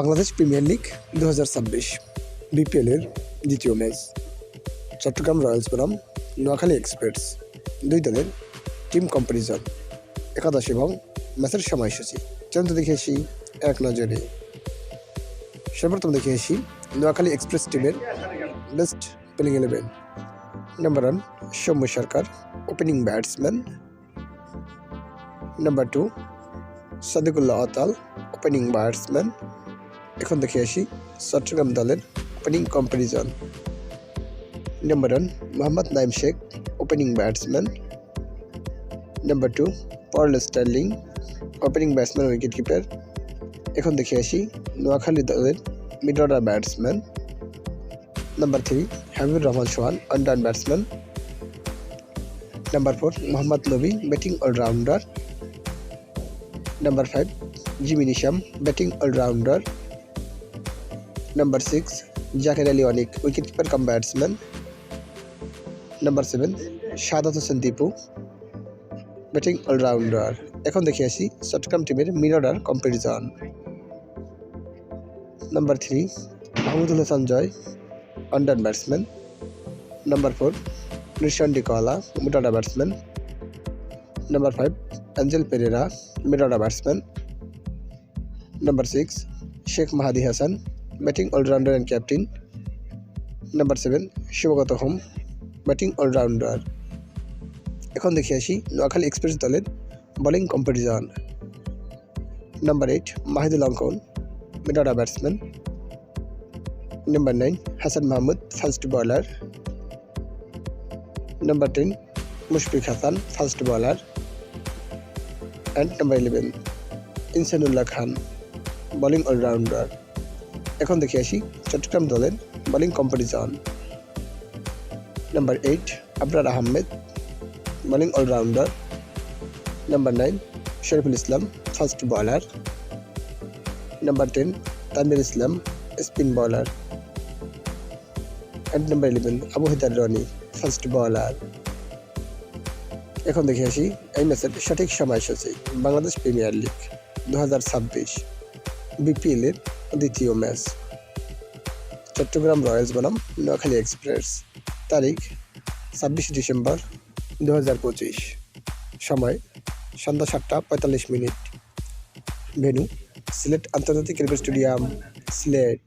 Bangladesh premier league দু হাজার ছাব্বিশ বিপিএলের দ্বিতীয় ম্যাচ। চট্টগ্রাম রয়্যালস বনাম নোয়াখালী এক্সপ্রেস, দুই দলের টিম কম্পারিজন, একাদশ এবং ম্যাচের সময়সূচি। চলন্ত দেখে আসি এক নজরে। সর্বপ্রথম দেখে আসি নোয়াখালী এক্সপ্রেস টিমের best playing eleven number one Soumya Sarkar opening batsman number two Sediqullah Atal opening batsman এখন দেখে আসি চট্টগ্রাম দলের opening comparison number one Mohammad Naim Sheikh opening batsman number two Paul Stirling opening batsman wicket keeper এখন দেখে আসি নোয়াখালী দলের mid order batsman number three Habibur Rahman Sohan under batsman number four Mohammad Nabi batting allrounder number five Jimmy Neesham batting allrounder number six Jaker Ali Anik wicket keeper cum batsman number seven Sadat Hossain Dipu batting allrounder এখন দেখে আসি চট্টগ্রাম টিমের mid order comparison number three Mahmudul Hasan Joy under batsman number four Nishan Dickwella mid batsman number five Angelo Perera mid order batsman number six Sheikh Mahedi Hasan batting allrounder and captain number seven Shuvagata Hom batting allrounder এখন দেখে আসি Noakhali express দলের bowling comparison number eight Mahidul Ankon mid order batsman number nine Hasan Mahmud fast bowler number ten Mushfik Hasan fast bowler and number eleven Ihsanullah Khan bowling allrounder এখন দেখে আসি চট্টগ্রাম দলের bowling comparison number eight Abrar Ahmed bowling allrounder number nine Shoriful Islam fast bowler number ten Tanvir Islam spin bowler and number eleven Abu Hider Rony fast bowler এখন দেখে আসি এই ম্যাচের সঠিক সময়সূচি বাংলাদেশ প্রিমিয়ার লিগ দু হাজার ছাব্বিশ বিপিএলের দ্বিতীয় ম্যাচ। চট্টগ্রাম রয়্যালস বনাম নোয়াখালী এক্সপ্রেস। তারিখ, ছাব্বিশে ডিসেম্বর দু হাজার পঁচিশ। সময়, সন্ধ্যা সাতটা পঁয়তাল্লিশ মিনিট। ভেনু সিলেট আন্তর্জাতিক ক্রিকেট স্টেডিয়াম, সিলেট।